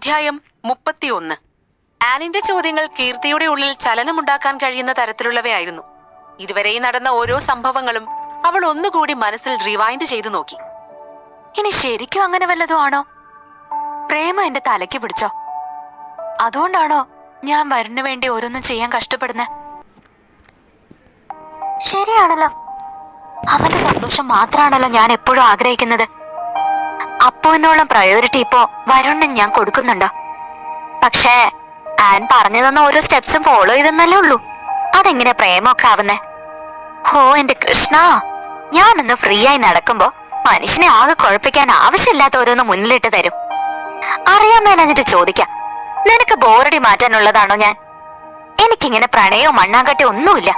അധ്യായം മുപ്പത്തിയൊന്ന്. ആനിന്റെ ചോദ്യങ്ങൾ കീർത്തിയുടെ ഉള്ളിൽ ചലനമുണ്ടാക്കാൻ കഴിയുന്ന തരത്തിലുള്ളവയായിരുന്നു. ഇതുവരെ നടന്ന ഓരോ സംഭവങ്ങളും അവൾ ഒന്നുകൂടി മനസ്സിൽ റിവൈൻഡ് ചെയ്തു നോക്കി. ഇനി ശരിക്കും അങ്ങനെ വല്ലതും ആണോ? പ്രേമ എന്റെ തലയ്ക്ക് പിടിച്ചോ? അതുകൊണ്ടാണോ ഞാൻ വരുണിന് വേണ്ടി ഓരോന്നും ചെയ്യാൻ കഷ്ടപ്പെടുന്നത് ശരിയാണല്ലോ. അവന്റെ സന്തോഷം മാത്രമാണല്ലോ ഞാൻ എപ്പോഴും ആഗ്രഹിക്കുന്നത്. അപ്പുവിനോളം പ്രയോറിറ്റി ഇപ്പോ വരുണിന് ഞാൻ കൊടുക്കുന്നുണ്ടോ. പക്ഷേ ആൻ പറഞ്ഞു തന്ന ഓരോ സ്റ്റെപ്സും ഫോളോ ചെയ്തെന്നല്ലേ ഉള്ളൂ. അതെങ്ങനെ പ്രേമമൊക്കെ ആവുന്നേ? ഹോ എന്റെ കൃഷ്ണ. ഞാനൊന്ന് ഫ്രീ ആയി നടക്കുമ്പോ മനുഷ്യനെ ആകെ കുഴപ്പിക്കാൻ ആവശ്യമില്ലാത്ത ഓരോന്ന് മുന്നിലിട്ട് തരും. അറിയാൻ മേലഞ്ഞിട്ട് ചോദിക്കാം. നിനക്ക് ബോറടി മാറ്റാനുള്ളതാണോ ഞാൻ? എനിക്കിങ്ങനെ പ്രണയോ മണ്ണാങ്കട്ടി ഒന്നുമില്ല.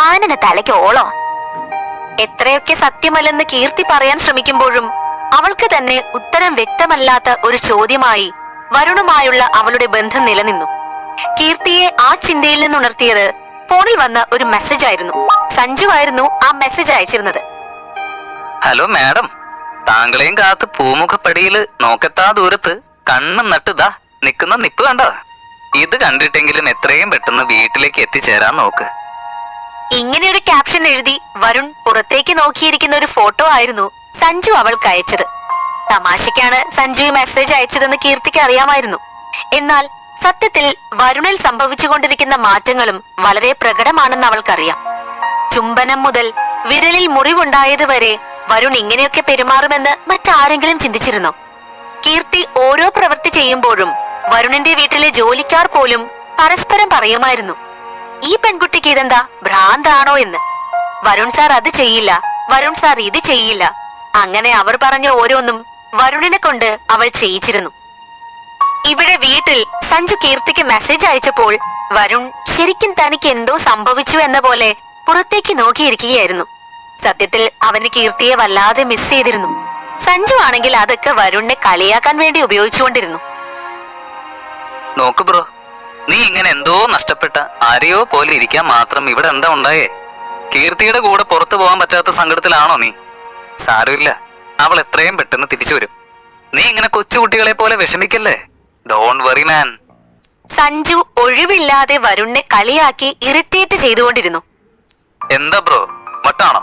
ആനന് തലയ്ക്ക് ഓളോ? എത്രയൊക്കെ സത്യമല്ലെന്ന് കീർത്തി പറയാൻ ശ്രമിക്കുമ്പോഴും അവൾക്ക് തന്നെ ഉത്തരം വ്യക്തമല്ലാത്ത ഒരു ചോദ്യമായി വരുണുമായുള്ള അവളുടെ ബന്ധം നിലനിന്നു. കീർത്തിയെ ആ ചിന്തയിൽ നിന്നുണർത്തിയത് ഫോണിൽ വന്ന ഒരു മെസ്സേജ് ആയിരുന്നു. സഞ്ജു ആയിരുന്നു ആ മെസ്സേജ് അയച്ചിരുന്നത്. ഹലോ മാഡം താങ്കളെയും കാത്ത് പൂമുഖപ്പടിയിൽ നോക്കത്താ ദൂരത്ത് കണ്ണും നട്ടുതാ നിൽക്കുന്ന നിപ്പ് കണ്ട? ഇത് കണ്ടിട്ടെങ്കിലും എത്രയും പെട്ടെന്ന് വീട്ടിലേക്ക് എത്തിച്ചേരാൻ നോക്ക്. ഇങ്ങനെ ഒരു ക്യാപ്ഷൻ എഴുതി വരുൺ പുറത്തേക്ക് നോക്കിയിരിക്കുന്ന ഒരു ഫോട്ടോ ആയിരുന്നു സഞ്ജു അവൾക്ക് അയച്ചത്. തമാശയ്ക്കാണ് സഞ്ജു ഈ മെസ്സേജ് അയച്ചതെന്ന് കീർത്തിക്ക് അറിയാമായിരുന്നു. എന്നാൽ സത്യത്തിൽ വരുണിൽ സംഭവിച്ചുകൊണ്ടിരിക്കുന്ന മാറ്റങ്ങളും വളരെ പ്രകടമാണെന്ന് അവൾക്കറിയാം. ചുംബനം മുതൽ വിരലിൽ മുറിവുണ്ടായത് വരെ വരുൺ ഇങ്ങനെയൊക്കെ പെരുമാറുമെന്ന് മറ്റാരെങ്കിലും ചിന്തിച്ചിരുന്നോ? കീർത്തി ഓരോ പ്രവൃത്തി ചെയ്യുമ്പോഴും വരുണിന്റെ വീട്ടിലെ ജോലിക്കാർ പോലും പരസ്പരം പറയുമായിരുന്നു. ഈ പെൺകുട്ടിക്ക് ഇതെന്താ ഭ്രാന്താണോ എന്ന്? വരുൺ സാർ അത് ചെയ്യില്ല. വരുൺ സാർ ഇത് ചെയ്യില്ല. അങ്ങനെ അവർ പറഞ്ഞ ഓരോന്നും വരുണിനെ കൊണ്ട് അവൾ ചെയ്യിച്ചിരുന്നു. ഇവിടെ വീട്ടിൽ സഞ്ജു കീർത്തിക്ക് മെസ്സേജ് അയച്ചപ്പോൾ വരുൺ ശരിക്കും തനിക്ക് എന്തോ സംഭവിച്ചു എന്ന പോലെ പുറത്തേക്ക് നോക്കിയിരിക്കുകയായിരുന്നു. സത്യത്തിൽ അവന് കീർത്തിയെ വല്ലാതെ മിസ് ചെയ്തിരുന്നു. സഞ്ജു ആണെങ്കിൽ അതൊക്കെ വരുണിനെ കളിയാക്കാൻ വേണ്ടി ഉപയോഗിച്ചുകൊണ്ടിരുന്നു. നോക്ക് ബ്രോ നീ ഇങ്ങനെ എന്തോ നഷ്ടപ്പെട്ട ആരെയോ പോലെ ഇരിക്കാൻ മാത്രം ഇവിടെ എന്താ ഉണ്ടായേ? കീർത്തിയുടെ കൂടെ പുറത്തു പോകാൻ പറ്റാത്ത സങ്കടത്തിലാണോ നീ? സാരമില്ല. അവൾ എത്രയും പെട്ടെന്ന് തിരിച്ചു വരും. നീ ഇങ്ങനെ കൊച്ചുകുട്ടികളെ പോലെ വിഷമിക്കല്ലേ? ഡോണ്ട് വറി മാൻ സഞ്ജു ഒഴിവില്ലാതെ വരുണിനെ കളിയാക്കി ഇറിറ്റേറ്റ് ചെയ്തുകൊണ്ടിരുന്നു. എന്താ ബ്രോ? മട്ടാണോ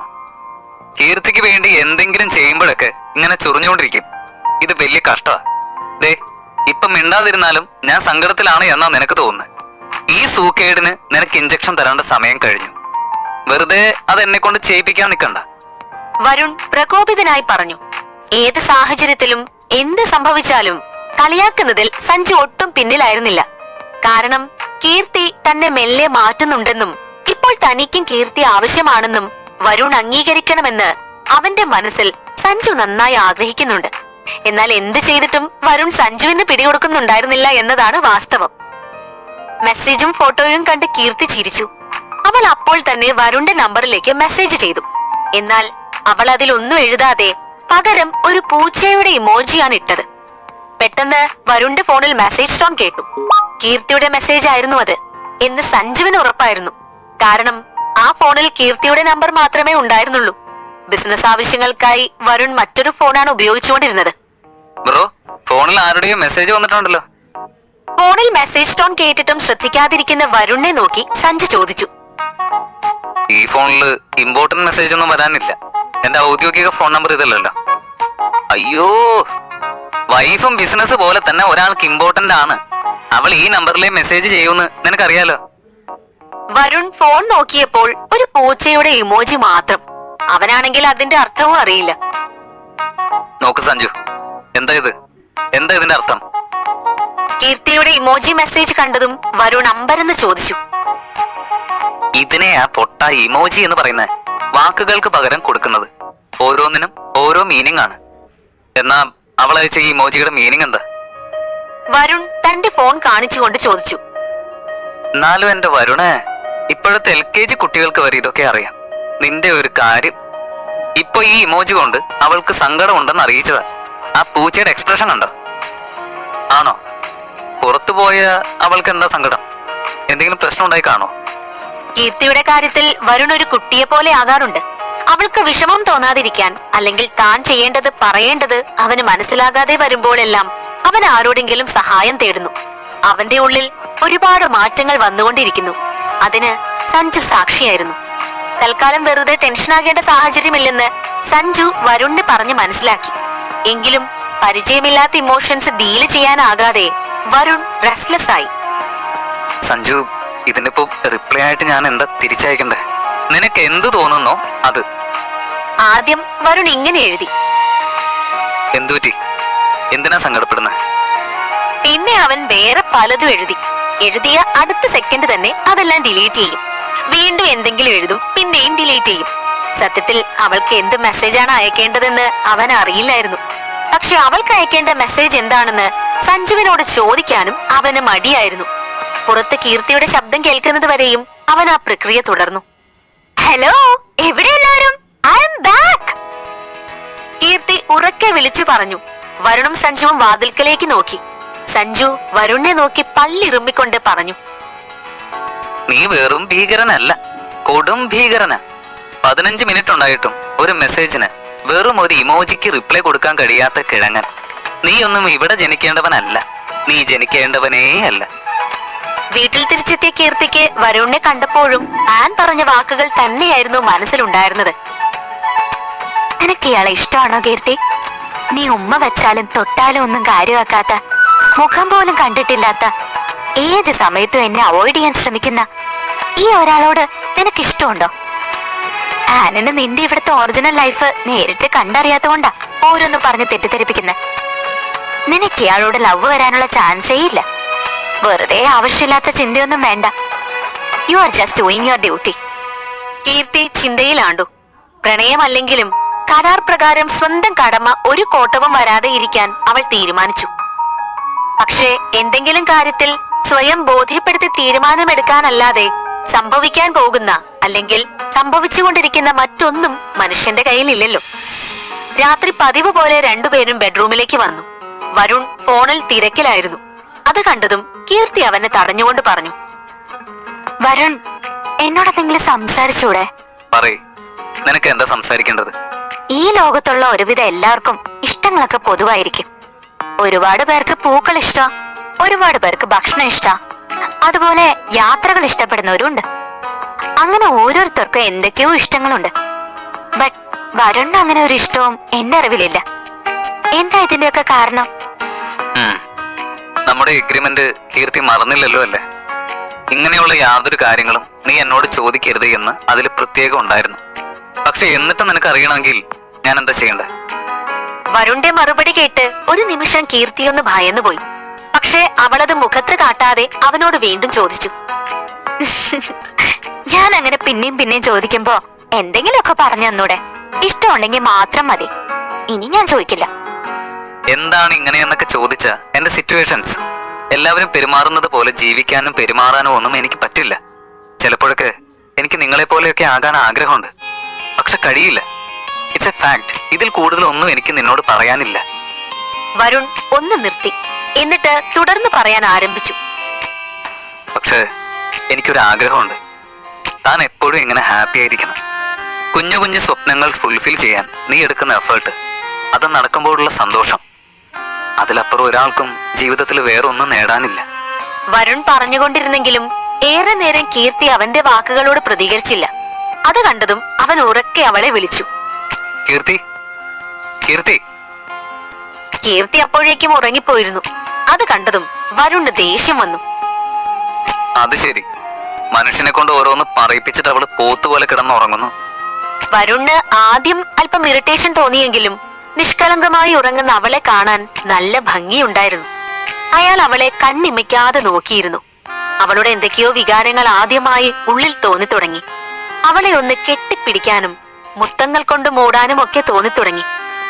കീർത്തിക്ക് വേണ്ടി എന്തെങ്കിലും ചെയ്യുമ്പോഴൊക്കെ ഇങ്ങനെ ചൊറിഞ്ഞുകൊണ്ടിരിക്കും. ഇത് വലിയ കഷ്ടമാ. ദേ ഇപ്പൊ മിണ്ടാതിരുന്നാലും ഞാൻ സങ്കടത്തിലാണ് എന്നാ നിനക്ക് തോന്നുന്നത് ഈ സൂക്കേടിന് നിനക്ക് ഇഞ്ചക്ഷൻ തരേണ്ട സമയം കഴിഞ്ഞു. വെറുതെ അത് എന്നെ കൊണ്ട് ചെയ്യിപ്പിക്കാൻ നിൽക്കണ്ട വരുൺ പ്രകോപിതനായി പറഞ്ഞു. ഏത് സാഹചര്യത്തിലും എന്ത് സംഭവിച്ചാലും കളിയാക്കുന്നതിൽ സഞ്ജു ഒട്ടും പിന്നിലായിരുന്നില്ല. കാരണം കീർത്തി തന്നെ മെല്ലെ മാറ്റുന്നുണ്ടെന്നും ഇപ്പോൾ തനിക്കും കീർത്തി ആവശ്യമാണെന്നും വരുൺ അംഗീകരിക്കണമെന്ന് അവന്റെ മനസ്സിൽ സഞ്ജു നന്നായി ആഗ്രഹിക്കുന്നുണ്ട്. എന്നാൽ എന്ത് ചെയ്തിട്ടും വരുൺ സഞ്ജുവിന് പിടികൊടുക്കുന്നുണ്ടായിരുന്നില്ല എന്നതാണ് വാസ്തവം. മെസ്സേജും ഫോട്ടോയും കണ്ട് കീർത്തി ചിരിച്ചു. അവൾ അപ്പോൾ തന്നെ വരുണിന്റെ നമ്പറിലേക്ക് മെസ്സേജ് ചെയ്തു. എന്നാൽ അവൾ അതിലൊന്നും എഴുതാതെ പകരം ഒരു പൂച്ചയുടെ ഇമോജിയാണ് ഇട്ടത്. പെട്ടെന്ന് വരുണിന്റെ ഫോണിൽ മെസ്സേജ് ടോൺ കേട്ടു. കീർത്തിയുടെ മെസ്സേജ് ആയിരുന്നു അത് എന്ന് സഞ്ജുവിന് ഉറപ്പായിരുന്നു. കാരണം ആ ഫോണിൽ കീർത്തിയുടെ നമ്പർ മാത്രമേ ഉണ്ടായിരുന്നുള്ളൂ. ബിസിനസ് ആവശ്യങ്ങൾക്കായി വരുൺ മറ്റൊരു ഫോണാണ് ഉപയോഗിച്ചുകൊണ്ടിരുന്നത്. ബ്രോ ഫോണിൽ ആരുടെയോ മെസ്സേജ് വന്നിട്ടുണ്ടല്ലോ. ഫോണിൽ മെസ്സേജ് ടോൺ കേട്ടിട്ടും ശ്രദ്ധിക്കാതിരിക്കുന്ന വരുണിനെ നോക്കി സഞ്ജു ചോദിച്ചു. ഈ ഫോണിൽ ഇമ്പോർട്ടന്റ് മെസ്സേജ് ഒന്നും വരാനില്ല. എന്റെ ഔദ്യോഗിക ഫോൺ നമ്പർ ഇതല്ലല്ലോ. അയ്യോ വൈഫും ബിസിനസ് പോലെ തന്നെ ഒരാൾക്ക് ഇമ്പോർട്ടന്റ് ആണ്. അവൾ ഈ നമ്പറിലെ മെസ്സേജ് ചെയ്യുമെന്ന് നിനക്കറിയാലോ? വരുൺ ഫോൺ നോക്കിയപ്പോൾ ഒരു പൂച്ചയുടെ ഇമോജി മാത്രം. അവനാണെങ്കിൽ അതിന്റെ അർത്ഥവും അറിയില്ല. നോക്ക് സഞ്ജു എന്താ ഇത്? എന്താ ഇതിന്റെ അർത്ഥം? കീർത്തിയുടെ ഇമോജി മെസ്സേജ് കണ്ടതും വരുൺ അമ്പരെന്ന് ചോദിച്ചു. ഇതിനെ ആ പൊട്ട ഇമോജി എന്ന് പറയുന്നത് വാക്കുകൾക്ക് പകരം കൊടുക്കുന്നത്. ഓരോന്നിനും ഓരോ മീനിങ് ആണ്. എന്നാ അവൾ അയച്ച ഈ ഇമോജിയുടെ മീനിങ് എന്താ? വരുൺ തന്റെ ഫോൺ കാണിച്ചുകൊണ്ട് ചോദിച്ചു. എന്നാലും എന്റെ വരുണ് ഇപ്പോഴത്തെ എൽ കെ ജി കുട്ടികൾക്ക് വരെ ഇതൊക്കെ അറിയാം. നിന്റെ ഒരു കാര്യം. ഇപ്പൊ ഈ ഇമോജി കൊണ്ട് അവൾക്ക് സങ്കടം ഉണ്ടെന്ന് അറിയിച്ചതാ. ആ പൂച്ചയുടെ എക്സ്പ്രഷൻ കണ്ടോ? ആണോ? പുറത്തു പോയ അവൾക്ക് എന്താ സങ്കടം? എന്തെങ്കിലും പ്രശ്നം ഉണ്ടായി കാണോ കീർത്തിയുടെ കാര്യത്തിൽ വരുൺ ഒരു കുട്ടിയെ പോലെ ആകാറുണ്ട്. അവൾക്ക് വിഷമം തോന്നാതിരിക്കാൻ അല്ലെങ്കിൽ താൻ ചെയ്യേണ്ടത് പറയേണ്ടത് അവന് മനസ്സിലാകാതെ വരുമ്പോഴെല്ലാം അവൻ ആരോടെങ്കിലും സഹായം തേടുന്നു. അവന്റെ ഉള്ളിൽ ഒരുപാട് മാറ്റങ്ങൾ വന്നുകൊണ്ടിരിക്കുന്നു. അതിന് സഞ്ജു സാക്ഷിയായിരുന്നു. തൽക്കാലം വെറുതെ ടെൻഷനാകേണ്ട സാഹചര്യമില്ലെന്ന് സഞ്ജു വരുണിന് പറഞ്ഞ് മനസ്സിലാക്കി. എങ്കിലും പരിചയമില്ലാത്ത ഇമോഷൻസ് ഡീൽ ചെയ്യാനാകാതെ വരുൺ റെസ്ലെസ് ആയി. സഞ്ജു ഇതിനിപ്പോ റിപ്ലൈ ആയിട്ട് ഞാൻ എന്താ തിരിച്ചയക്കണ്ടേ? നിനക്ക് എന്ത് തോന്നുന്നോ അത്. ആദ്യം വരുൺ ഇങ്ങനെ എഴുതി. എന്തുപറ്റി? എന്തിനാ സങ്കടപ്പെടുന്നത് പിന്നെ അവൻ വേറെ പലതും എഴുതി. എഴുതിയ അടുത്ത സെക്കൻഡ് തന്നെ അതെല്ലാം ഡിലീറ്റ് ചെയ്യും. വീണ്ടും എന്തെങ്കിലും എഴുതും പിന്നെയും ഡിലീറ്റ് ചെയ്യും. സത്യത്തിൽ അവൾക്ക് എന്ത് മെസ്സേജാണ് അയക്കേണ്ടതെന്ന് അവൻ അറിയില്ലായിരുന്നു. പക്ഷെ അവൾക്ക് അയക്കേണ്ട മെസ്സേജ് എന്താണെന്ന് സഞ്ജുവിനോട് ചോദിക്കാനും അവന് മടിയായിരുന്നു. പുറത്ത് കീർത്തിയുടെ ശബ്ദം കേൾക്കുന്നത് വരെയും അവൻ ആ പ്രക്രിയ തുടർന്നു. ഹലോ എവിടെ എല്ലാവരും? I back. കീർത്തി ഉറക്കെ വിളിച്ചു പറഞ്ഞു. വരുണും സഞ്ജുവും വാതിൽക്കലേക്ക് നോക്കി. സഞ്ജു വരുണിനെ നോക്കി പള്ളിറുമ്പിക്കൊണ്ട് പറഞ്ഞു. നീ വെറും ഭീകരനല്ല കൊടും ഭീകരന. പതിനഞ്ച് മിനിറ്റ് ഉണ്ടായിട്ടും ഒരു മെസ്സേജിന് വെറും ഒരു ഇമോജിക്ക് റിപ്ലൈ കൊടുക്കാൻ കഴിയാത്ത കിഴങ്ങൻ. നീ ഒന്നും ഇവിടെ ജനിക്കേണ്ടവനല്ല. നീ ജനിക്കേണ്ടവനേ അല്ല വീട്ടിൽ തിരിച്ചെത്തിയ കീർത്തിക്ക് വരുണിനെ കണ്ടപ്പോഴും ആൻ പറഞ്ഞ വാക്കുകൾ തന്നെയായിരുന്നു മനസ്സിലുണ്ടായിരുന്നത്. നിനക്ക് ഇയാളെ ഇഷ്ടമാണോ കീർത്തി? നീ ഉമ്മ വെച്ചാലും തൊട്ടാലും ഒന്നും കാര്യമാക്കാത്ത മുഖം പോലും കണ്ടിട്ടില്ലാത്ത ഏത് സമയത്തും എന്നെ അവോയ്ഡ് ചെയ്യാൻ ശ്രമിക്കുന്ന ഈ ഒരാളോട് നിനക്ക് ഇഷ്ടമുണ്ടോ? ആനന് നിന്റെ ഇവിടുത്തെ ഒറിജിനൽ ലൈഫ് നേരിട്ട് കണ്ടറിയാത്തോണ്ടാ ഓരോന്ന് പറഞ്ഞ് തെറ്റിദ്ധരിപ്പിക്കുന്നത് നിനക്ക് ഇയാളോട് ലവ് വരാനുള്ള ചാൻസേ ഇല്ല. വെറുതെ ആവശ്യമില്ലാത്ത ചിന്തയൊന്നും വേണ്ട. You are just doing your duty Keerthi ചിന്തയിലാണ്ടു. പ്രണയമല്ലെങ്കിലും കരാർ പ്രകാരം സ്വന്തം കടമ ഒരു കോട്ടവും വരാതെ ഇരിക്കാൻ അവൾ തീരുമാനിച്ചു. പക്ഷേ എന്തെങ്കിലും കാര്യത്തിൽ സ്വയം ബോധ്യപ്പെടുത്തി തീരുമാനമെടുക്കാനല്ലാതെ സംഭവിക്കാൻ പോകുന്ന അല്ലെങ്കിൽ സംഭവിച്ചുകൊണ്ടിരിക്കുന്ന മറ്റൊന്നും മനുഷ്യന്റെ കയ്യിലില്ലല്ലോ. രാത്രി പതിവ് പോലെ രണ്ടുപേരും ബെഡ്റൂമിലേക്ക് വന്നു. വരുൺ ഫോണിൽ തിരക്കിലായിരുന്നു. അത് കണ്ടതും കീർത്തി അവനെ തടഞ്ഞുകൊണ്ട് പറഞ്ഞു. വരുൺ എന്നോട് എന്തെങ്കിലും സംസാരിച്ചൂടെ? പറയ്. നിനക്ക് എന്താ സംസാരിക്കേണ്ടത്? ഈ ലോകത്തുള്ള ഒരുവിധ എല്ലാവർക്കും ഇഷ്ടങ്ങളൊക്കെ പൊതുവായിരിക്കും. ഒരുപാട് പേർക്ക് പൂക്കൾ ഇഷ്ടം ഒരുപാട് പേർക്ക് ഭക്ഷണം ഇഷ്ട. അതുപോലെ യാത്രകൾ ഇഷ്ടപ്പെടുന്നവരുണ്ട്. അങ്ങനെ ഓരോരുത്തർക്കും എന്തൊക്കെയോ ഇഷ്ടങ്ങളുണ്ട്. ബട്ട് വരുണിന് അങ്ങനെ ഒരു ഇഷ്ടവും എന്റെ അറിവിലില്ല. എന്താ ഇതിന്റെയൊക്കെ കാരണം. നമ്മുടെ എഗ്രിമെന്റ് കീർത്തി മറന്നില്ലല്ലോ അല്ലേ? ഇങ്ങനെയുള്ള യാതൊരു കാര്യങ്ങളും നീ എന്നോട് ചോദിക്കരുത് എന്ന് അതിൽ പ്രത്യേകം ഉണ്ടായിരുന്നു. പക്ഷെ എന്നിട്ട് നിനക്ക് അറിയണമെങ്കിൽ ഞാൻ എന്താ ചെയ്യണ്ടേ? വരുണ്ടെ മറുപടി കേട്ട് ഒരു നിമിഷം കീർത്തി കീർത്തിയൊന്ന് ഭയന്നുപോയി പക്ഷേ അവളത് മുഖത്ത് കാട്ടാതെ അവനോട് വീണ്ടും ചോദിച്ചു. ഞാൻ അങ്ങനെ പിന്നെയും പിന്നെയും ചോദിക്കുമ്പോ എന്തെങ്കിലുമൊക്കെ പറഞ്ഞു തന്നൂടെ? ഇഷ്ടമുണ്ടെങ്കിൽ മാത്രം മതി. ഇനി ഞാൻ ചോദിക്കില്ല. എന്താണ് ഇങ്ങനെയെന്നൊക്കെ ചോദിച്ച സിറ്റുവേഷൻസ് എല്ലാവരും പെരുമാറുന്നത് പോലെ ജീവിക്കാനും പെരുമാറാനും ഒന്നും എനിക്ക് പറ്റില്ല. ചിലപ്പോഴൊക്കെ എനിക്ക് നിങ്ങളെ പോലെയൊക്കെ ആകാൻ ആഗ്രഹമുണ്ട്. പക്ഷെ കഴിയില്ല. ഇറ്റ്സ് എ ഫാക്ട് ഇതിൽ കൂടുതലൊന്നും എനിക്ക് നിന്നോട് പറയാനില്ല. വരുൺ ഒന്ന് നിർത്തി. എന്നിട്ട് തുടർന്ന് പറയാൻ ആരംഭിച്ചു. പക്ഷേ എനിക്കൊരു ആഗ്രഹമുണ്ട് താൻ എപ്പോഴും ഇങ്ങനെ ഹാപ്പി ആയിരിക്കണം. കുഞ്ഞു കുഞ്ഞു സ്വപ്നങ്ങൾ ഫുൾഫിൽ ചെയ്യാൻ നീ എടുക്കുന്ന എഫേർട്ട് അത് നടക്കുമ്പോഴുള്ള സന്തോഷം. അതിലപ്പുറം ഒരാൾക്കും ജീവിതത്തിൽ വേറൊന്നും നേടാനില്ല. വരുൺ പറഞ്ഞുകൊണ്ടിരുന്നെങ്കിലും ഏറെ നേരം കീർത്തി അവന്റെ വാക്കുകളോട് പ്രതികരിച്ചില്ല. അത് കണ്ടതും അവൻ ഉറക്കെ അവളെ വിളിച്ചു. കീർത്തി കീർത്തി. കീർത്തി അപ്പോഴേക്കും ഉറങ്ങിപ്പോയിരുന്നു. അത് കണ്ടതും വരുൺ ദേഷ്യം വന്നു. അത് ശരി. മനുഷ്യനെ കൊണ്ട് ഓരോന്ന് പറയിപ്പിച്ചിട്ട് അവൾ പോത്തുപോലെ കിടന്നുറങ്ങുന്നു. വരുണ് ആദ്യം അല്പം ഇറിറ്റേഷൻ തോന്നിയെങ്കിലും നിഷ്കളങ്കമായി ഉറങ്ങുന്ന അവളെ കാണാൻ നല്ല ഭംഗിയുണ്ടായിരുന്നു. അയാൾ അവളെ കണ്ണിമയ്ക്കാതെ നോക്കിയിരുന്നു. അവളുടെ എന്തൊക്കെയോ വികാരങ്ങൾ ആദ്യമായി ഉള്ളിൽ തോന്നി തുടങ്ങി അവളെ ഒന്ന് കെട്ടിപ്പിടിക്കാനും മുത്തങ്ങൾ കൊണ്ട് മൂടാനും ഒക്കെ തോന്നി തുടങ്ങി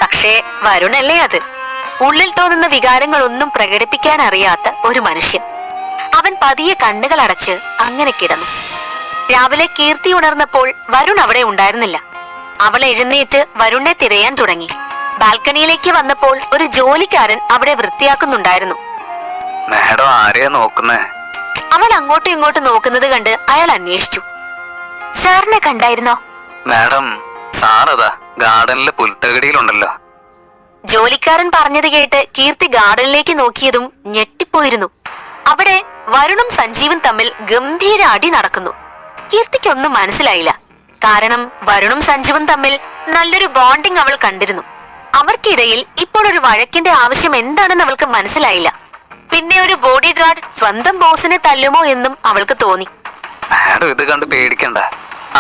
പക്ഷേ വരുണല്ലേ അത്? ഉള്ളിൽ തോന്നുന്ന വികാരങ്ങളൊന്നും പ്രകടിപ്പിക്കാൻ അറിയാത്ത ഒരു മനുഷ്യൻ. അവൻ പതിയെ കണ്ണുകൾ അടച്ച് അങ്ങനെ കിടന്നു. രാവിലെ കീർത്തി ഉണർന്നപ്പോൾ വരുൺ അവിടെ ഉണ്ടായിരുന്നില്ല. അവൾ എഴുന്നേറ്റ് വരുണിനെ തിരയാൻ തുടങ്ങി. ബാൽക്കണിയിലേക്ക് വന്നപ്പോൾ ഒരു ജോലിക്കാരൻ അവിടെ വൃത്തിയാക്കുന്നുണ്ടായിരുന്നു. മാഡം ആരെയാ നോക്കുന്നേ? അവൾ അങ്ങോട്ടും ഇങ്ങോട്ടും നോക്കുന്നത് കണ്ട് അയാൾ അന്വേഷിച്ചു. സാറിനെ കണ്ടായിരുന്നോ? മാഡം സാറതാ ഗാർഡനിലെ പുൽത്തകടിയിലുണ്ടല്ലോ. ജോലിക്കാരൻ പറഞ്ഞത് കേട്ട് കീർത്തി ഗാർഡനിലേക്ക് നോക്കിയതും ഞെട്ടിപ്പോയിരുന്നു. അവിടെ വരുണും സഞ്ജീവും തമ്മിൽ ഗംഭീര അടി നടക്കുന്നു. കീർത്തിക്കൊന്നും മനസ്സിലായില്ല. കാരണം വരുണും സഞ്ജീവും തമ്മിൽ നല്ലൊരു ബോണ്ടിങ് അവൾ കണ്ടിരുന്നു. അവർക്കിടയിൽ ഇപ്പോൾ ഒരു വഴക്കിന്റെ ആവശ്യം എന്താണെന്ന് അവൾക്ക് മനസ്സിലായില്ല. പിന്നെ ഒരു ബോഡി ഗാർഡ് സ്വന്തം ബോസിനെ തല്ലുമോ എന്നും അവൾക്ക് തോന്നി. മാഡം ഇത് കണ്ട് പേടിക്കണ്ട.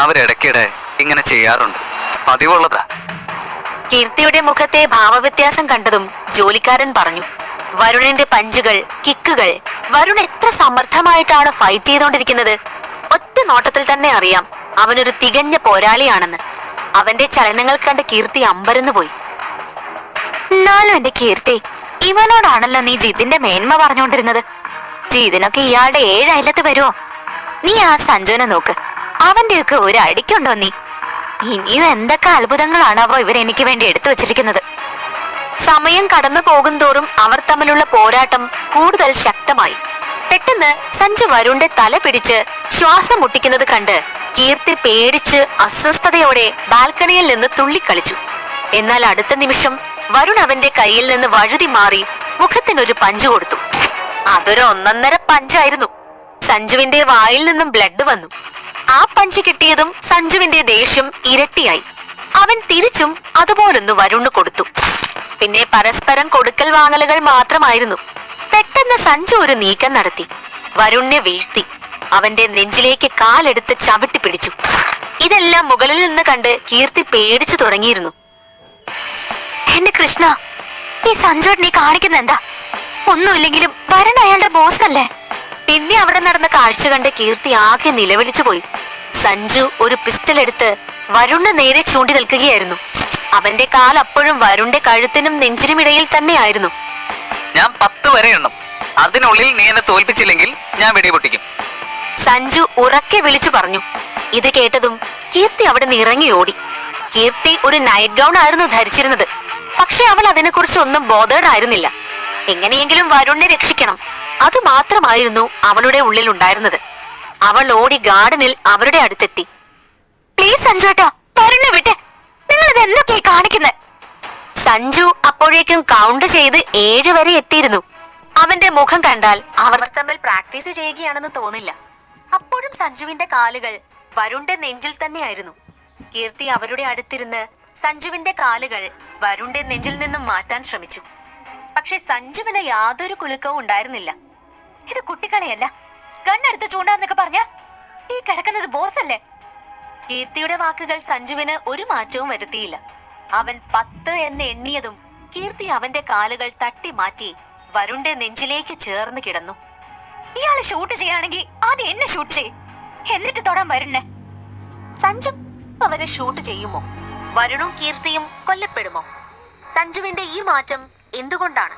അവരിടയ്ക്കിടെ ഇങ്ങനെ ചെയ്യാറുണ്ട്. പതിവുള്ളതാ. കീർത്തിയുടെ മുഖത്തെ ഭാവവ്യത്യാസം കണ്ടതും ജോലിക്കാരൻ പറഞ്ഞു വരുണിന്റെ പഞ്ചുകൾ കിക്കുകൾ വരുൺ എത്ര സമർത്ഥമായിട്ടാണ് ഫൈറ്റ് ചെയ്തുകൊണ്ടിരിക്കുന്നത് ഒറ്റ നോട്ടത്തിൽ തന്നെ അറിയാം അവനൊരു തികഞ്ഞ പോരാളിയാണെന്ന്. അവന്റെ ചലനങ്ങൾ കണ്ട് കീർത്തി അമ്പരന്നു പോയി എന്നാലും എന്റെ കീർത്തി. ഇവനോടാണല്ലോ നീ ജിതിന്റെ മേന്മ പറഞ്ഞുകൊണ്ടിരുന്നത് ജിതിനൊക്കെ ഇയാളുടെ ഏഴ് വരുമോ നീ ആ സഞ്ജുനെ നോക്ക്. അവന്റെയൊക്കെ ഒരു അടിക്കുണ്ടോ നീ? ഇനിയും എന്തൊക്കെ അത്ഭുതങ്ങളാണാവോ ഇവരെനിക്ക് വേണ്ടി എടുത്തു വെച്ചിരിക്കുന്നത്? സമയം കടന്നു പോകുന്തോറും അവർ തമ്മിലുള്ള പോരാട്ടം കൂടുതൽ ശക്തമായി. പെട്ടെന്ന് സഞ്ജു വരുണിന്റെ തല പിടിച്ച് ശ്വാസം മുട്ടിക്കുന്നത് കണ്ട് കീർത്തി പേടിച്ച് അസ്വസ്ഥതയോടെ ബാൽക്കണിയിൽ നിന്ന് തുള്ളിക്കളിച്ചു. എന്നാൽ അടുത്ത നിമിഷം വരുൺ അവന്റെ കയ്യിൽ നിന്ന് വഴുതി മാറി മുഖത്തിനൊരു പഞ്ച് കൊടുത്തു. അതൊരു ഒന്നൊന്നര പഞ്ചായിരുന്നു. സഞ്ജുവിന്റെ വായിൽ നിന്നും ബ്ലഡ് വന്നു. ആ പഞ്ച് കിട്ടിയതും സഞ്ജുവിന്റെ ദേഷ്യം ഇരട്ടിയായി. അവൻ തിരിച്ചും അതുപോലൊന്ന് വരുണ് കൊടുത്തു. പിന്നെ പരസ്പരം കൊടുക്കൽ വാങ്ങലുകൾ മാത്രമായിരുന്നു. പെട്ടെന്ന് സഞ്ജു ഒരു നീക്കം നടത്തി. വരുണിനെ വീഴ്ത്തി. അവന്റെ നെഞ്ചിലേക്ക് കാലെടുത്ത് ചവിട്ടി പിടിച്ചു. ഇതെല്ലാം മുകളിൽ നിന്ന് കണ്ട് കീർത്തി പേടിച്ചു തുടങ്ങിയിരുന്നു. എന്റെ കൃഷ്ണ ഈ സഞ്ജോട്ട് നീ കാണിക്കുന്ന എന്താ ഒന്നുമില്ലെങ്കിലും വരണ്ട അയാളുടെ ബോസ് അല്ലേ പിന്നെ അവിടെ നടന്ന കാഴ്ച കണ്ട് കീർത്തി ആകെ നിലവിളിച്ചു പോയി. സഞ്ജു ഒരു പിസ്റ്റൾ എടുത്ത് വരുണിന് നേരെ ചൂണ്ടി നിൽക്കുകയായിരുന്നു. അവന്റെ കാൽ അപ്പോഴും വരുണിന്റെ കഴുത്തിനും നെഞ്ചിനും ഇടയിൽ തന്നെയായിരുന്നു. ഞാൻ പത്ത് വരെ എണ്ണം. അതിനുള്ളിൽ നീ എന്നെ തോൽപ്പിച്ചില്ലെങ്കിൽ ഞാൻ വെടിപൊട്ടിക്കും സഞ്ജു ഉറക്കെ വിളിച്ചു പറഞ്ഞു. ഇത് കേട്ടതും കീർത്തി അവിടെ നിന്ന് ഇറങ്ങി ഓടി. കീർത്തി ഒരു നൈറ്റ് ഗൗൺ ആയിരുന്നു ധരിച്ചിരുന്നത്. പക്ഷെ അവൾ അതിനെക്കുറിച്ച് ഒന്നും ബോധേഡ് ആയിരുന്നില്ല. എങ്ങനെയെങ്കിലും വരുണിനെ രക്ഷിക്കണം. അത് മാത്രമായിരുന്നു അവളുടെ ഉള്ളിൽ ഉണ്ടായിരുന്നത്. അവൾ ഓടി ഗാർഡനിൽ അവരുടെ അടുത്തെത്തി. പ്ലീസ് സഞ്ജു നിങ്ങൾ കാണിക്കുന്നത് സഞ്ജു അപ്പോഴേക്കും കൗണ്ട് ചെയ്ത് ഏഴ് വരെ എത്തിയിരുന്നു. അവന്റെ മുഖം കണ്ടാൽ അവർ തമ്മിൽ പ്രാക്ടീസ് ചെയ്യുകയാണെന്ന് തോന്നില്ല. അപ്പോഴും സഞ്ജുവിന്റെ കാലുകൾ വരുണിന്റെ നെഞ്ചിൽ തന്നെയായിരുന്നു. കീർത്തി അവരുടെ അടുത്തിരുന്ന് സഞ്ജുവിന്റെ കാലുകൾ വരുണിന്റെ നെഞ്ചിൽ നിന്നും മാറ്റാൻ ശ്രമിച്ചു. പക്ഷെ സഞ്ജുവിന് യാതൊരു കുലുക്കവും ഉണ്ടായിരുന്നില്ല. ഇത് കുട്ടികളെയല്ല. കണ്ണെടുത്ത് ചൂണ്ടാന്നൊക്കെ പറഞ്ഞ ഈ കിടക്കുന്നത് ബോസ് അല്ലേ കീർത്തിയുടെ വാക്കുകൾ സഞ്ജുവിന് ഒരു മാറ്റവും വരുത്തിയില്ല. അവൻ പത്ത് എന്ന് എണ്ണിയതും കീർത്തി അവന്റെ കാലുകൾ തട്ടി മാറ്റി വരുണിന്റെ നെഞ്ചിലേക്ക് ചേർന്ന് കിടന്നു. ഇയാൾ ഷൂട്ട് ചെയ്യാണെങ്കിൽ ആദ്യം എന്നെ ഷൂട്ട് ചെയ് എന്നിട്ട് തൊടാൻ വരുണ്ണേ സഞ്ജു അവരെ ഷൂട്ട് ചെയ്യുമോ? വരുണും കീർത്തിയും കൊല്ലപ്പെടുമോ? സഞ്ജുവിന്റെ ഈ മാറ്റം എന്തുകൊണ്ടാണ്?